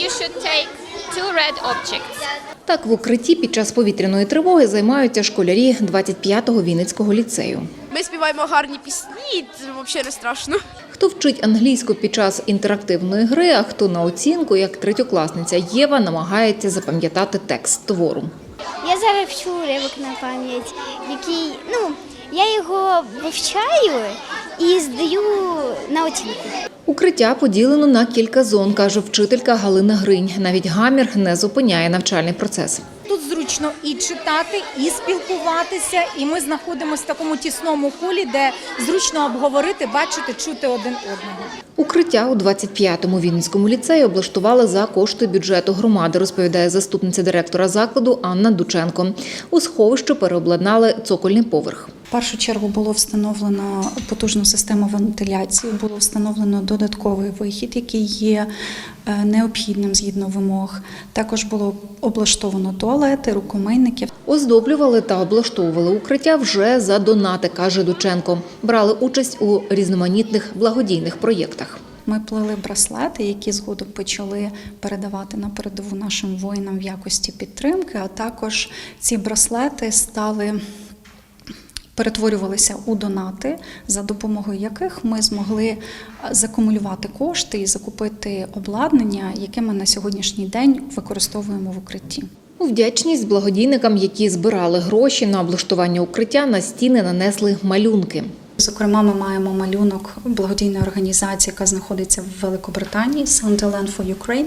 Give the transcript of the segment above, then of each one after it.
you should take two red objects. Так в укритті під час повітряної тривоги займаються школярі 25-го Вінницького ліцею. Ми співаємо гарні пісні, це взагалі не страшно. Хто вчить англійську під час інтерактивної гри, а хто на оцінку, як третьокласниця Єва, намагається запам'ятати текст твору. Я зараз вчу уривок на пам'ять, який, ну, я його вивчаю і здаю на оцінку. Укриття поділено на кілька зон, каже вчителька Галина Гринь. Навіть гамір не зупиняє навчальний процес. Тут зручно і читати, і спілкуватися, і ми знаходимося в такому тісному колі, де зручно обговорити, бачити, чути один одного. Укриття у 25-му Вінницькому ліцеї облаштували за кошти бюджету громади, розповідає заступниця директора закладу Анна Дученко. У сховище переобладнали цокольний поверх. В першу чергу було встановлено потужну систему вентиляції, було встановлено додатковий вихід, який є е, необхідним згідно вимог. Також було облаштовано туалети, рукомийники. Оздоблювали та облаштовували укриття вже за донати, каже Дученко. Брали участь у різноманітних благодійних проєктах. Ми плели браслети, які згодом почали передавати на передову нашим воїнам в якості підтримки. А також ці браслети стали. Перетворювалися у донати, за допомогою яких ми змогли е, закумулювати кошти і закупити обладнання, яке ми на сьогоднішній день використовуємо в укритті. У вдячність благодійникам, які збирали гроші на облаштування укриття, на стіни нанесли малюнки. Зокрема, ми маємо малюнок благодійної організації, яка знаходиться в Великобританії Santa Land for Ukraine.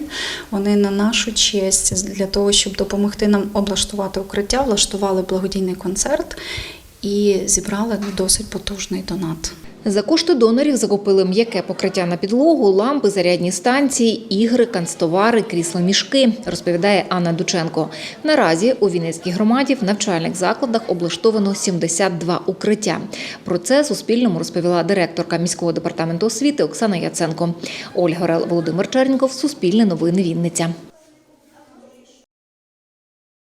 Вони на нашу честь для того, щоб допомогти нам облаштувати укриття, влаштували благодійний концерт і зібрали досить потужний донат. За кошти донорів закупили м'яке покриття на підлогу, лампи, зарядні станції, ігри, канцтовари, крісло-мішки, розповідає Анна Дученко. Наразі у Вінницькій громаді в навчальних закладах облаштовано 72 укриття. Про це Суспільному розповіла директорка міського департаменту освіти Оксана Яценко. Ольга Орел, Володимир Черніков, Суспільне новини Вінниця.